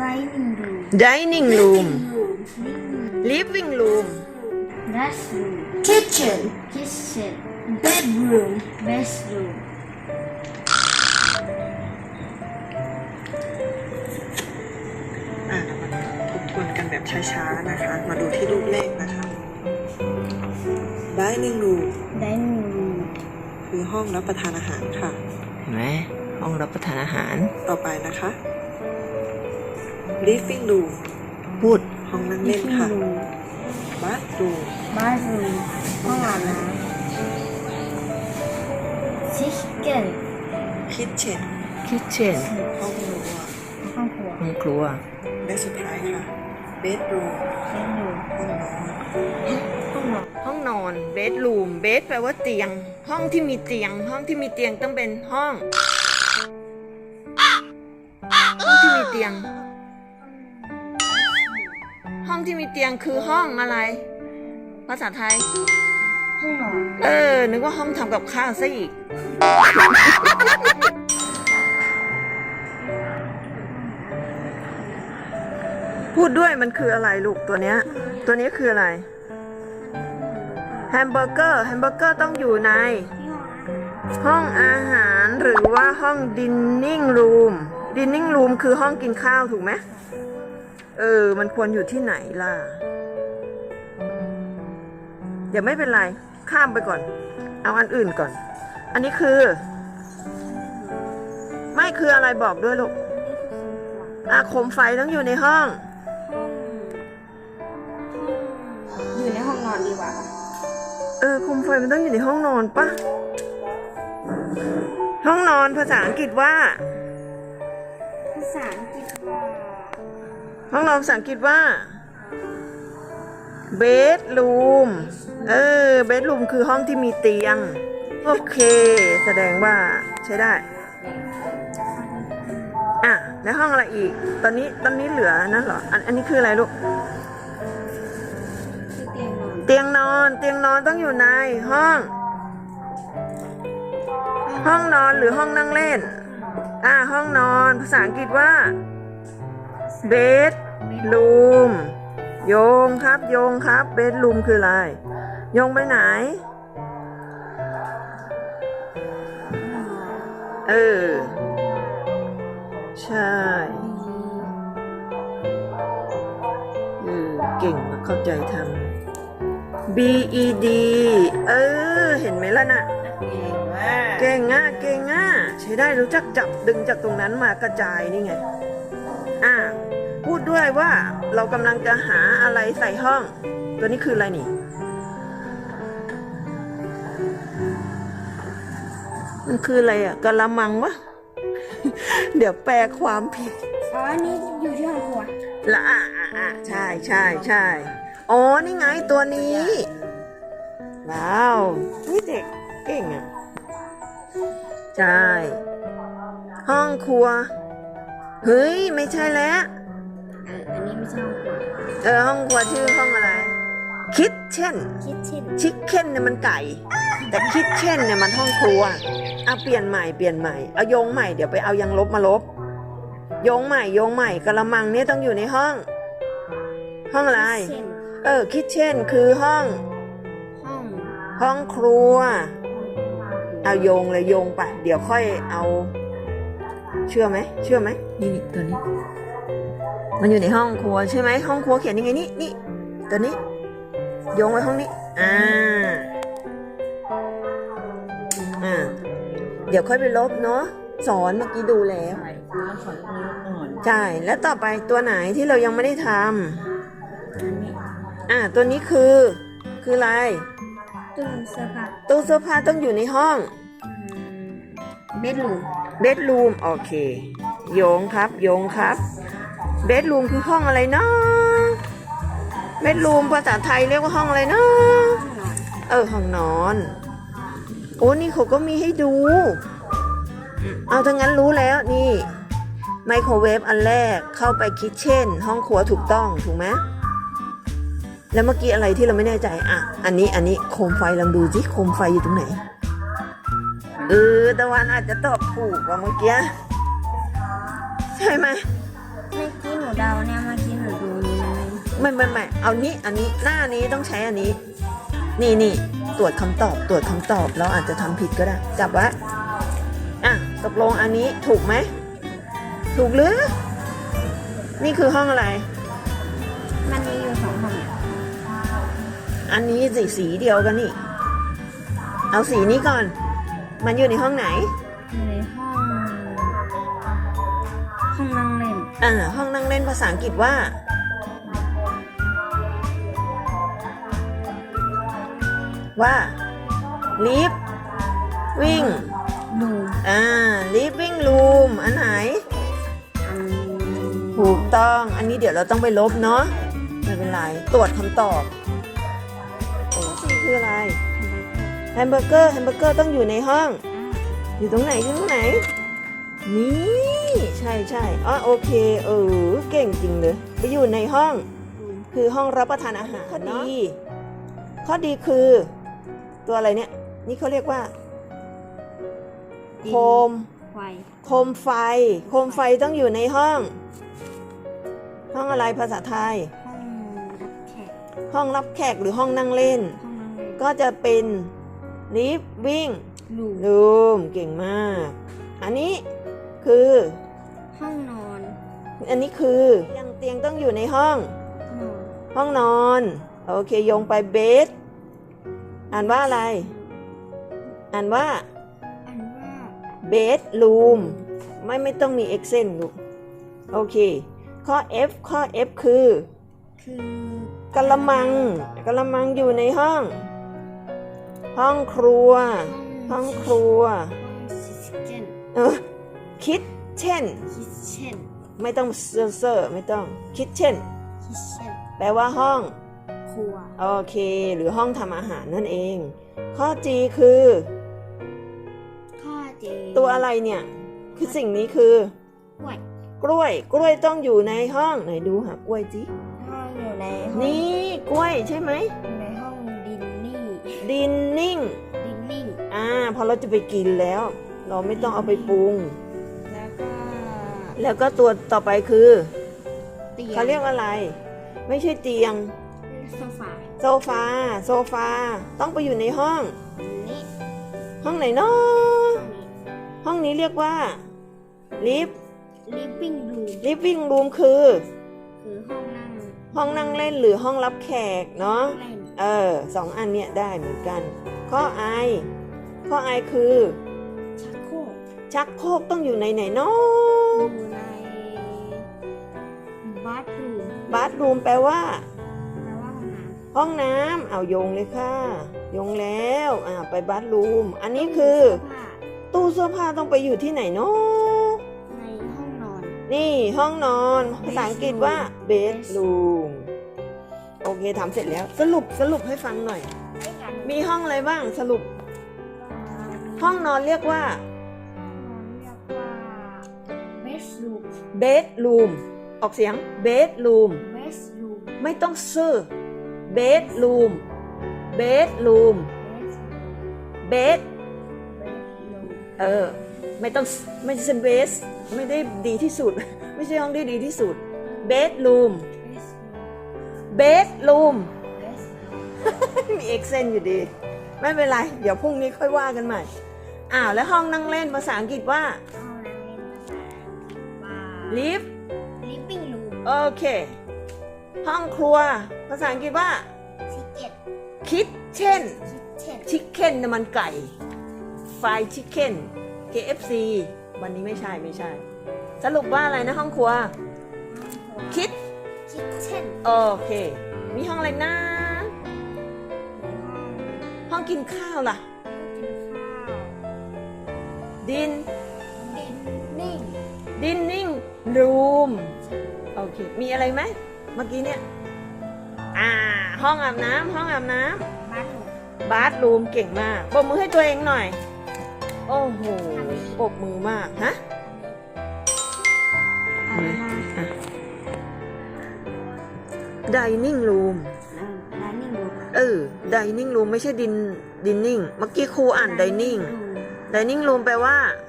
dining room dining room room living room restroom kitchen kitchen bedroom bedroom อะเรามาทบทวนกันแบบช้าๆนะคะ มาดูที่รูปแรกนะคะ dining room dining room คือห้องรับประทานอาหารค่ะ เห็นไหมห้องรับประทานอาหารต่อไปนะคะ living room พูดห้องนั่งเล่น living ค่ะ room bathroom bathroom ห้องอาบน้ำ kitchen kitchen kitchen ห้องครัวห้องครัวห้องครัว และสุดท้ายค่ะ bedroom bedroom ห้องนอนห้องนอนห้องนอน bedroom bed แปลว่าเตียง ห้องที่มีเตียง ห้องที่มีเตียงต้องเป็นห้อง ห้องที่มีเตียงห้ องที่มีเตียงคือห้องอะไร ภาษาไทย ห้องนอน เออ นึกว่าห้องทำกับข้าวซะอีก พูดด้วยมันคืออะไรลูกตัวเนี้ย ตัวนี้คืออะไร แฮมเบอร์เกอร์ แฮมเบอร์เกอร์ต้องอยู่ใน ห้องอาหารหรือว่าห้องดินนิ่งรูมดินนิ่งรูมคือห้องกินข้าวถูกไหม เออ มันควรอยู่ที่ไหนล่ะ เดี๋ยวไม่เป็นไร ข้ามไปก่อน เอาอันอื่นก่อน อันนี้คือ ไม่คืออะไรบอกด้วยลูกอาโคมไฟต้องอยู่ในห้อง อยู่ในห้องนอนดีกว่าเออโคมไฟมันต้องอยู่ในห้องนอนปะห้องนอนภาษาอังกฤษว่า ภาษาอังกฤษว่า ห้องนอนภาษาอังกฤษว่า bedroom เออ bedroom คือห้องที่มีเตียง โอเค แสดงว่าใช้ได้ อะ แล้วห้องอะไรอีก ตอนนี้ตอนนี้เหลือนั่นเหรอ อันอันนี้คืออะไรลูก เตียงนอน เตียงนอนเตียงนอนต้องอยู่ในห้อง ห้องนอนหรือห้องนั่งเล่น อ่าห้องนอนภาษาอังกฤษว่า bedroom โยงครับโยงครับ bedroom คืออะไรโยงไปไหน เออ ใช่เออเก่งมากเข้าใจทำ B E D เออ เห็นไหมล่ะน่ะเก่งอะเก่งอะใช้ได้รู้จักจับดึงจากตรงนั้นมากระจายนี่ไงอ่า ดด้วยว่าเรากำลังจะหาอะไรใส่ห้อง ตัวนี้คืออะไรนี่ มันคืออะไรอะกะละมังวะ เดี๋ยวแปลความผิด อ๋ออันนี้อยู่ที่ห้องครัวละอะอะอะใช่ใช่ใช่อ๋อ นี่ไงตัวนี้ ว้าวอุ๊ยเด็กเก่งอะ ใช่ ห้องครัว เฮ้ย ไม่ใช่แล้วเอออันนี้ไม่ ใช่ห้องครัวเออห้องครัวชื่อห้องอะไรคิทเช่นคิทเช่นชิคเก้นเนี่ยมันไก่ แต่คิทเช่นเนี่ยมันห้องครัวเอาเปลี่ยนใหม่เปลี่ยนใหม่เอาโยงใหม่เดี๋ยวไปเอายังลบมาลบโยงใหม่โยงใหม่กระมังเนี่ยต้องอยู่ในห้อง ห้องอะไรเช่นเออคิทเช่นคือห้อง ห้องห้องครัว เอาโยงเลยโยงไปเดี๋ยวค่อยเอา เชื่อไหมเชื่อไหมนี่นี่ตัวนี้ มันอยู่ในห้องครัวใช่ไหมห้องครัวเขียนยังไงนี่นี่ตัวนี้โยงไว้ห้องนี้อ่าอ่าเดี๋ยวค่อยไปลบเนาะสอนเมื่อกี้ดูแล้วใช่แล้วต่อไปตัวไหนที่เรายังไม่ได้ทำอ่าตัวนี้คือ คืออะไรตู้เสื้อผ้าตู้เสื้อผ้าต้องอยู่ในห้องเบดรูมเบดรูมโอเคโยงครับโยงครับ เบดรูมคือห้องอะไรเนาะเบดรูมภาษาไทยเรียกว่าห้องอะไรเนาะเออห้องนอน โอ้นี่เขาก็มีให้ดู เอาถ้างั้นรู้แล้วนี่ไมโครเวฟอันแรกเข้าไปคิทเช่น ห้องครัวถูกต้องถูกไหมแล้วเมื่อกี้อะไรที่เราไม่แน่ใจอะ อันนี้อันนี้โคมไฟลองดูสิโคมไฟอยู่ตรงไหนเออตะวันอาจจะตอบถูกกว่าเมื่อกี้ใช่ไหมเมื่อกี้หนูเดาเนี่ยเมื่อกี้หนูดูนี้มันไม่ไม่ไม่ไม่เอานี้อันนี้หน้านี้ต้องใช้อันนี้ นี่นี่ตรวจคำตอบตรวจคำตอบเราอาจจะทำผิดก็ได้ จับไว้อะตกลงอันนี้ถูกไหมถูกหรือ นี่คือห้องอะไร มันมีอยู่สองห้องอันนี้สีสีเดียวกันนี่ เอาสีนี้ก่อน มันอยู่ในห้องไหน อ่าห้องนั่งเล่นภาษาอังกฤษว่า ว่า live wing ดูอ่า living room อันไหน ถูกต้อง อันนี้เดี๋ยวเราต้องไปลบเนาะ ไม่เป็นไร ตรวจคำตอบสี่คืออะไร แฮมเบอร์เกอร์ แฮมเบอร์เกอร์ต้องอยู่ในห้อง อยู่ตรงไหนอยู่ตรงไหน นี่ใช่ใช่อ๋อโอเค เออ เก่งจริงเลย ไปอยู่ในห้อง คือห้องรับประทานอาหารข้อดี ข้อดีคือ ตัวอะไรเนี่ย นี่เขาเรียกว่า โคมไฟโคมไฟ โคมไฟต้องอยู่ในห้อง ห้องอะไรภาษาไทย ห้องรับแขกห้องรับแขกหรือห้องนั่งเล่นห้องนั่งเล่น ก็จะเป็น living ลู room เก่งมาก อันนี้ คือ ห้องนอนอันนี้คือเตียงเตียงต้องอยู่ในห้อง นอนห้องนอน โอเคโยงไปเบสอ่านว่าอะไร อ่านว่าอันว่าเบสรูมไม่ไม่ต้องมี e x เซนลูกโอเค ข้อ F ข้อ F คือคือกะละมังกะละมังอยู่ในห้อง ห้องครัว ห้องครัวห้องคิทเช่นเออ คิดเช่น คิทเช่นไม่ต้องเซอร์เซอร์ไม่ต้องคิดเช่น คิทเช่นแปลว่าห้อง ครัว โอเค หรือห้องทำอาหารนั่นเอง ข้อ G คือ ข้อเจตัวอะไรเนี่ย คือสิ่งนี้คือ กล้วยกล้วย กล้วยต้องอยู่ในห้องไหนดูหากล้วยจิห้องอยู่ในห้องนี่กล้วยใช่ไหมอยู่ในห้องดินนี่ดินนิ่ง ดินนิ่ง อ่าพอเราจะไปกินแล้ว เราไม่ต้องเอาไปปรุงแล้วก็ แล้วก็ตัวต่อไปคือเตียงเขาเรียกอะไร ไม่ใช่เตียง โซฟาโซฟา โซฟา ต้องไปอยู่ในห้อง นี่ห้องไหนเนาะห้องนี้ ห้องนี้เรียกว่าลิฟ living room ลิฟวิ่งรูมคือ คือห้องนั่งห้องนั่งเล่นหรือห้องรับแขกเนาะ เล่นเออสองอันเนี้ยได้เหมือนกัน ข้อไอ ข้อไอคือ ชักโครกชักโครกต้องอยู่ในไหนเนาะอยู่ใน บาร์รูมแปลว่าแปลว่าห้องน้ห้องน้ำเอาโยงเลยค่ะ โยงแล้วอ่าไปบาร์รูม อันำนี้คือผ้าตู้เสื้อผ้าต้องไปอยู่ที่ไหนเนาะในห้องนอน นี่ห้องนอน ภาษาอังกฤษว่า bedroom โอเคทำเสร็จแล้ว สรุปสรุปให้ฟังหน่อย มีห้องอะไรบ้างสรุป ห้องนอนเรียกว่าเรียกว่า bedroom bedroom ออกเสียง bedroom bedroom ไม่ต้องซื่อ bedroom bedroom bed bedroom เออ ไม่ต้องไม่ใช่เบสไม่ได้ดีที่สุด ไม่ใช่ห้องที่ดีที่สุด bedroom bedroom มีเอ็กเซนอยู่ดี ไม่เป็นไร เดี๋ยวพรุ่งนี้ค่อยว่ากันใหม่ อ้าว แล้วห้องนั่งเล่นภาษาอังกฤษว่าห้องนั่งเล่นภาษาว่า live living room โอเค ห้องครัว ภาษาอังกฤษว่า ticket kitchen kitchen chicken น่ะมันไก่ fried chicken KFC วันนี้ไม่ใช่ไม่ใช่ สรุปว่าอะไรนะห้องครัว คิด kitchen โอเค มีห้องอะไรนะ ห้องห้องกินข้าวล่ะกินข้าวดินดินนิ่ เค มีอะไรไหมเมื่อกี้เนี่ย อ่า ห้องอาบน้ำห้องอาบน้บ้านหนูำบาร์รูมเก่งมากปรบมือให้ตัวเองหน่อย โอ้โหปรบมือมากฮะ อะไรนะอะ dining room ร้านนิ่งดูเออ dining room ไม่ใช่ดินดินนิ่งเมื่อกี้ครูอ่าน dining dining room แปลว่าอืมคือ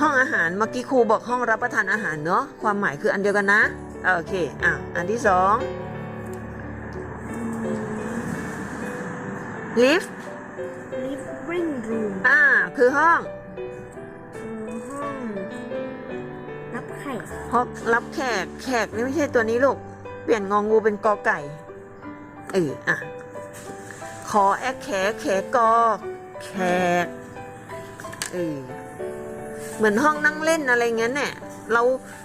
ห้องอาหารห้องอาหารเมื่อกี้ครูบอกห้องรับประทานอาหารเนาะความหมายคืออันเดียวกันนะโอเคอะอันที่สอง lift living room อ่าคือห้องคือห้องรับแขกห้องรับแขกแขกนี่ไม่ใช่ตัวนี้ลูกเปลี่ยนงองูเป็นกอไก่เอออะขอแอคแขแขกอแขกเออ เหมือนห้องนั่งเล่นอะไรเงี้ยเนี่ยเรา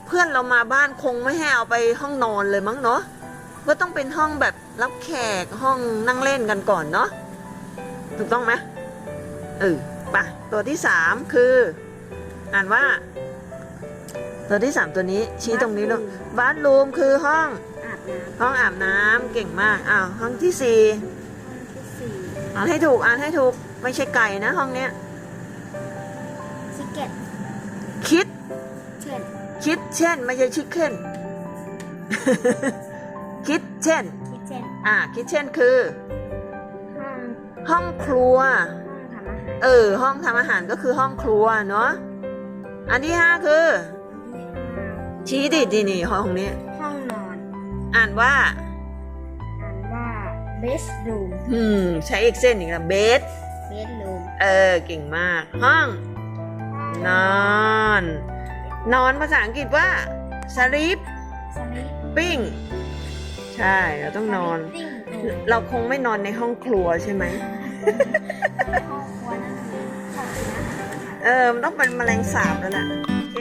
เพื่อนเรามาบ้านคงไม่ให้เอาไปห้องนอนเลยมั้งเนาะก็ต้องเป็นห้องแบบรับแขกห้องนั่งเล่นกันก่อนเนาะถูกต้องไหมเออไปะตัวที่สามคือ อ่านว่า ตัวที่สามตัวนี้ชี้ตรงนี้ลูกบ้านรูมคือห้องอาบน้ำห้องอาบน้ำเก่งมากอ้าวห้องที่สี่ที่สี่อ่านให้ถูกอ่านให้ถูกไม่ใช่ไก่นะห้องเนี้ยชิคเก็ต คิด เช่นคิดเช่น ไม่ใช่ชิคเก้น คิดเช่น คิดเช่นอ่าคิดเช่นคือ ห้องห้องครัว ห้องทำอาหารเออ ห้องทำอาหารก็คือห้องครัวเนาะอันที่ห้าคือ ชี้ดิดินี่ห้องนี้ ห้องนอนอ่านว่า อ่านว่า bedroom อืม ใช้อีกเส้นอีกแล้วเบส bedroom เออ เก่งมาก ห้อง นอน นอนภาษาอังกฤษว่า sleep สลิป ปิ้งใช่ เราต้องนอน ติ้งเราคงไม่นอนในห้องครัวใช่ไหมห้องครัวนั่นเองห้องกินอาหารเออ มันต้องเป็นแมลงสาบแล้วแหละโอเค